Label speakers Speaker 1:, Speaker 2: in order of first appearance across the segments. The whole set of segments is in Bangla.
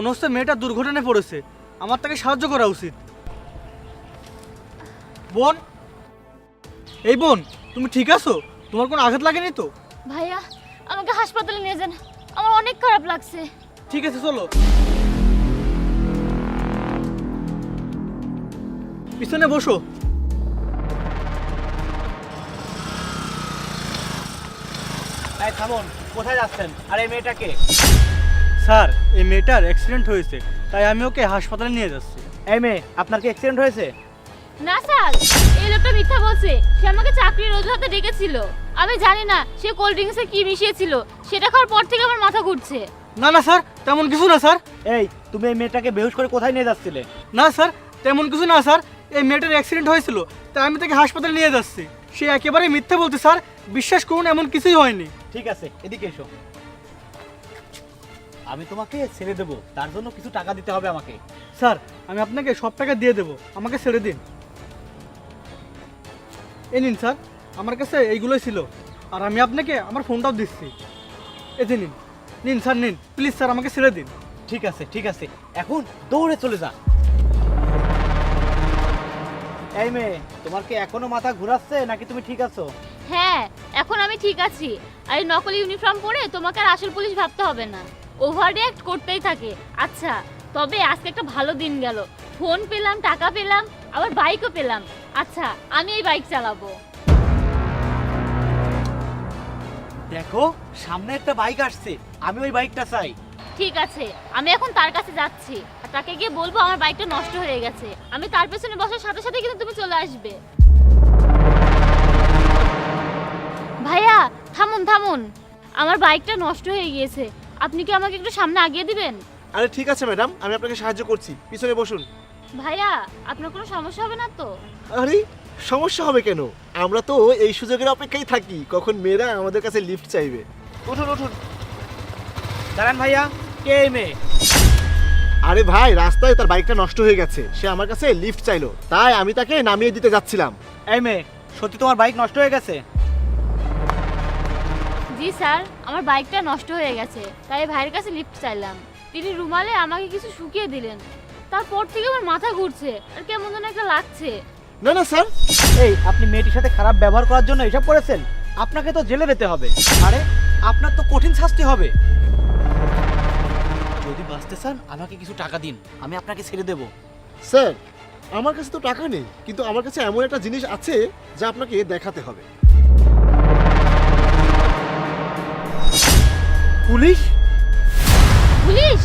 Speaker 1: মনে হচ্ছে মেয়েটা দুর্ঘটনায় পড়েছে। আমার তাকে সাহায্য করা উচিত। বোন এই বোন তুমি ঠিক আছো? তোমার কোনো আঘাত লাগেনি তো?
Speaker 2: ভাইয়া আমাকে হাসপাতালে নিয়ে যান। আমার অনেক খারাপ লাগছে।
Speaker 1: ঠিক আছে চলো। পিছনে বসো।
Speaker 3: এই থামুন কোথায় যাচ্ছেন? আর এই মেয়েটাকে
Speaker 1: স্যার এই মেয়েটার অ্যাক্সিডেন্ট হয়েছে তাই আমি ওকে হাসপাতালে নিয়ে যাচ্ছি।
Speaker 3: এই মেয়ে আপনার কি অ্যাক্সিডেন্ট হয়েছে?
Speaker 2: না স্যার এই লোকটা মিথ্যা বলছে। সে আমাকে চাকরির অজুহাতে ডেকেছিল। আমি জানি না সে কোল্ড ড্রিঙ্কসে কি মিশিয়েছিল। সেটা খাওয়ার পর থেকে আমার মাথা ঘুরছে।
Speaker 1: না না স্যার তেমন কিছু না স্যার।
Speaker 3: এই তুমি এই মেয়েটাকে বেহুশ করে কোথায় নিয়ে যাচ্ছিলে?
Speaker 1: না স্যার তেমন কিছু না স্যার। এই মেয়েটার অ্যাক্সিডেন্ট হয়েছিল তাই আমি তাকে হাসপাতালে নিয়ে যাচ্ছি। সে একেবারে মিথ্যে বলতে স্যার। বিশ্বাস করুন এমন কিছুই হয়নি।
Speaker 3: ঠিক আছে এদিকে এসো। আমি তোমাকে ছেড়ে দেবো। তার জন্য কিছু টাকা দিতে হবে আমাকে।
Speaker 1: স্যার আমি আপনাকে সব টাকা দিয়ে দেবো। আমাকে ছেড়ে দিন। এ নিন স্যার আমার কাছে এইগুলোই ছিল। আর আমি আপনাকে আমার ফোনটাও দিচ্ছি। এই যে নিন। নিন স্যার নিন। প্লিজ স্যার আমাকে ছেড়ে দিন।
Speaker 3: ঠিক আছে ঠিক আছে। এখন দৌড়ে চলে যা। এই মেয়ে তোমার কি এখনও মাথা ঘুরাচ্ছে নাকি তুমি ঠিক আছো?
Speaker 2: হ্যাঁ এখন আমি ঠিক আছি। আর এই নকল ইউনিফর্ম পরে তোমাকে আর আসল পুলিশ ভাবতে হবে না। ওভার রিয়াক্ট করতেই থাকে। আচ্ছা তবে আজকে একটা ভালো দিন গেল। ফোন পেলাম টাকা পেলাম আবার বাইকও পেলাম। আচ্ছা আমি এই বাইক চালাবো।
Speaker 3: দেখো সামনে একটা বাইক আসছে। আমি ওই বাইকটা চাই।
Speaker 2: ঠিক আছে আমি এখন তার কাছে যাচ্ছি। আর তাকে গিয়ে বলব আমার বাইকটা নষ্ট হয়ে গেছে। আমি তার পেছনে বসার সাথে সাথে কিন্তু তুমি চলে আসবে। ভাইয়া থামুন থামুন। আমার বাইকটা নষ্ট হয়ে গিয়েছে। আপনি কি আমাকে একটু সামনে আগিয়ে দিবেন?
Speaker 4: আরে ঠিক আছে ম্যাডাম। আমি আপনাকে সাহায্য করছি। পিছনে বসুন।
Speaker 2: ভাইয়া আপনার কোনো সমস্যা হবে না তো?
Speaker 4: আরে সমস্যা হবে কেন? আমরা তো এই সুযোগের অপেক্ষায় থাকি। কখন মেয়েরা আমাদের কাছে লিফট চাইবে। উঠুন উঠুন।
Speaker 3: দাঁড়ান ভাইয়া কে এই মেয়ে?
Speaker 4: আরে ভাই রাস্তায় তার বাইকটা নষ্ট হয়ে গেছে। সে আমার কাছে লিফট চাইলো। তাই আমি তাকে নামিয়ে দিতে যাচ্ছিলাম।
Speaker 3: এই মেয়ে সত্যি তোমার বাইক নষ্ট হয়ে গেছে?
Speaker 2: জি স্যার আমার বাইকটা নষ্ট হয়ে গেছে তাই ভাইয়ের কাছে লিফট চাইলাম। তিনি রুমালে আমাকে কিছু শুকিয়ে দিলেন। তারপর থেকে আমার মাথা ঘুরছে আর কেমন যেন একটা লাগছে।
Speaker 4: না না স্যার।
Speaker 3: এই আপনি মেয়েটির সাথে খারাপ ব্যবহার করার জন্য এসব করেছেন? আপনাকে তো জেলে যেতে হবে। আরে আপনার তো কঠিন শাস্তি হবে। যদি বাঁচতে চান আমাকে কিছু টাকা দিন। আমি আপনাকে ছেড়ে দেব।
Speaker 4: স্যার আমার কাছে তো টাকা নেই কিন্তু আমার কাছে এমন একটা জিনিস আছে যা আপনাকে দেখাতে হবে।
Speaker 3: পুলিশ?
Speaker 2: পুলিশ?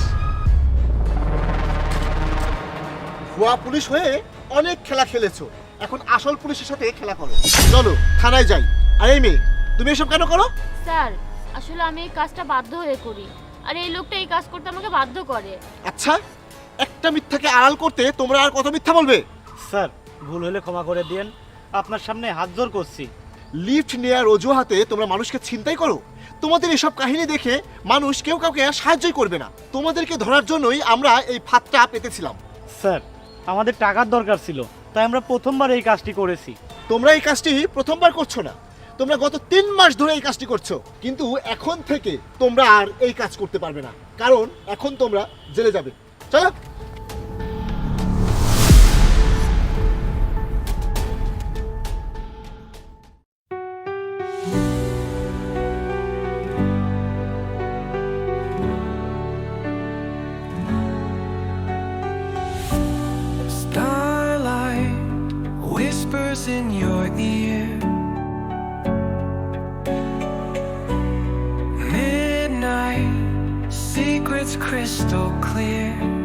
Speaker 4: ভুয়া পুলিশ হয়ে অনেক খেলা খেলেছো। এখন আসল পুলিশের সাথে খেলা করো। চলো থানায় যাই। আর এই মেয়ে তুমি এসব কেন করো?
Speaker 2: স্যার আসলে আমি এই কাজটা বাধ্য হয়ে করি। আর এই লোকটা এই কাজ করতে আমাকে বাধ্য করে।
Speaker 4: আচ্ছা একটা মিথ্যাকে আড়াল করতে তোমরা আর কত মিথ্যা বলবে?
Speaker 3: স্যার ভুল হলে ক্ষমা করে দিন আপনার সামনে হাত জোর করছি।
Speaker 4: লিফট নেয়ার অজুহাতে তোমরা মানুষকে ছিনতাই করো? তোমাদের এসব কাহিনী দেখে মানুষ কেউ কাউকে সাহায্যই করবে না। তোমাদেরকে ধরার জন্যই আমরা এই ফাঁদটা পেতেছিলাম।
Speaker 3: স্যার আমাদের টাকার দরকার ছিল তাই আমরা প্রথমবার এই কাজটি করেছি।
Speaker 4: তোমরা এই কাজটি প্রথমবার করছ না। তোমরা গত তিন মাস ধরে এই কাজটি করছ কিন্তু এখন থেকে তোমরা আর এই কাজ করতে পারবে না কারণ এখন তোমরা জেলে যাবে। চলো।
Speaker 5: Starlight in your ear. Midnight secrets crystal clear.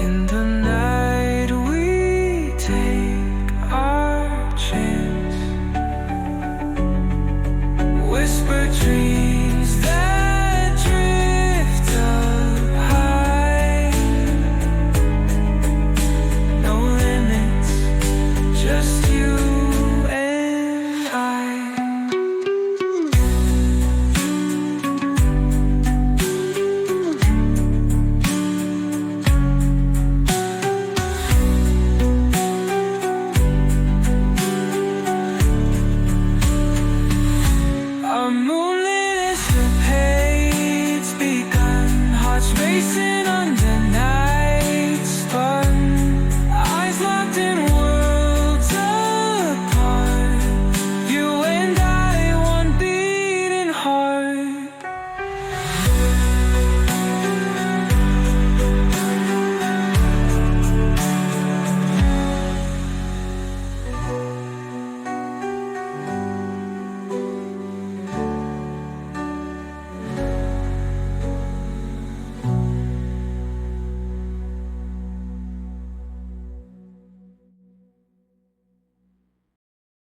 Speaker 5: in the